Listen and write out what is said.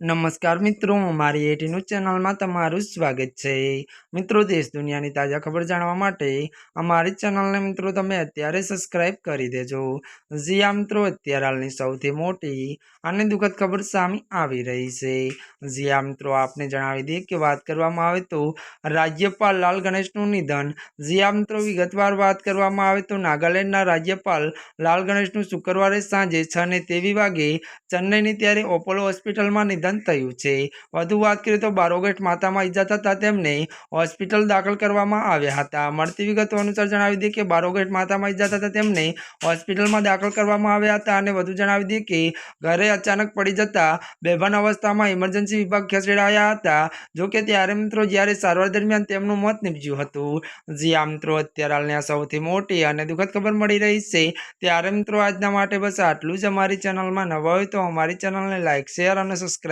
નમસ્કાર મિત્રો, મારી એટી ન્યૂઝ ચેનલમાં તમારું સ્વાગત છે. મિત્રો, દેશ દુનિયાની તાજા ખબર જાણવા માટે અમારી ચેનલને મિત્રો તમે અત્યારે સબસ્ક્રાઇબ કરી દેજો. જી મિત્રો, અત્યારે હાલની સૌથી મોટી અને દુઃખદ ખબર સામે આવી રહી છે. જી મિત્રો, આપને જણાવી દઈએ કે વાત કરવામાં આવે તો રાજ્યપાલ લાલ ગણેશનું નિધન. જી મિત્રો, વિગતવાર વાત કરવામાં આવે તો નાગાલેન્ડના રાજ્યપાલ લાલ ગણેશનું શુક્રવારે સાંજે છ ને તેવી વાગે ચેન્નઈની ત્યારે ઓપોલો હોસ્પિટલમાં થયું છે. વધુ વાત કરીએ તો બારોગેટ માતામાં ઈજા થતાં તેમને હોસ્પિટલ દાખલ કરવામાં આવ્યા હતા. મળતી વિગતો અનુસાર જણાવી દઈએ કે બારોગેટ માતામાં ઈજા થતાં તેમને હોસ્પિટલમાં દાખલ કરવામાં આવ્યા હતા અને વધુ જણાવી દઈએ કે ઘરે અચાનક પડી જતા બેભાન અવસ્થામાં ઇમરજન્સી વિભાગ ખસેડાયા હતા જોકે ત્યારે મિત્રો જ્યારે સારવાર દરમિયાન તેમનું મોત નીપજ્યું હતું. જી આ મિત્રો અત્યારે હાલની આ સૌથી મોટી અને દુઃખદ ખબર મળી રહી છે. ત્યારે મિત્રો આજના માટે બસ આટલું જ અમારી ચેનલમાં નવા હોય તો અમારી ચેનલને લાઇક શેર અને